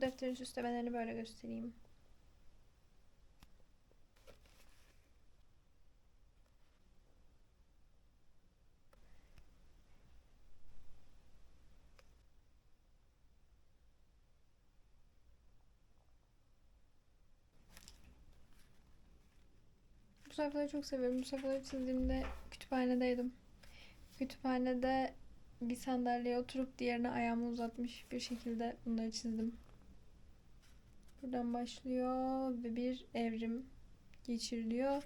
Bu defterin süslemelerini böyle göstereyim. Bu sayfaları çok seviyorum. Bu sayfaları çizdiğimde kütüphanedeydim. Kütüphanede bir sandalyeye oturup diğerine ayağımı uzatmış bir şekilde bunları çizdim. Buradan başlıyor ve bir evrim geçiriliyor.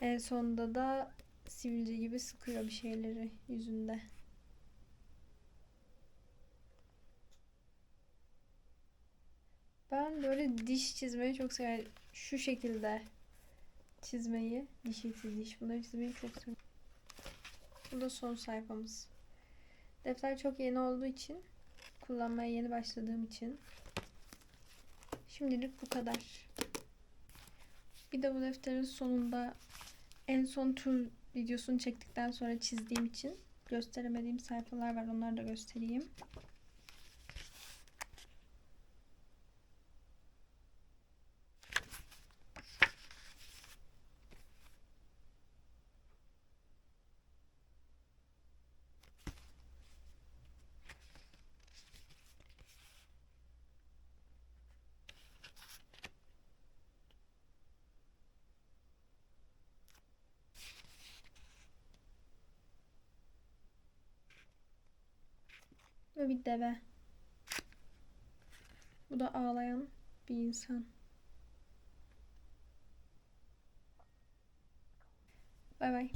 En sonunda da sivilce gibi sıkıyor bir şeyleri yüzünde. Ben böyle diş çizmeyi çok severim. Şu şekilde çizmeyi, diş eti diş bunları çizmeyi çok seviyorum. Bu da son sayfamız. Defter çok yeni olduğu için, kullanmaya yeni başladığım için şimdilik bu kadar. Bir de bu defterin sonunda en son tur videosunu çektikten sonra çizdiğim için gösteremediğim sayfalar var. Onları da göstereyim. Ve bir deve. Bu da ağlayan bir insan. Bay bay.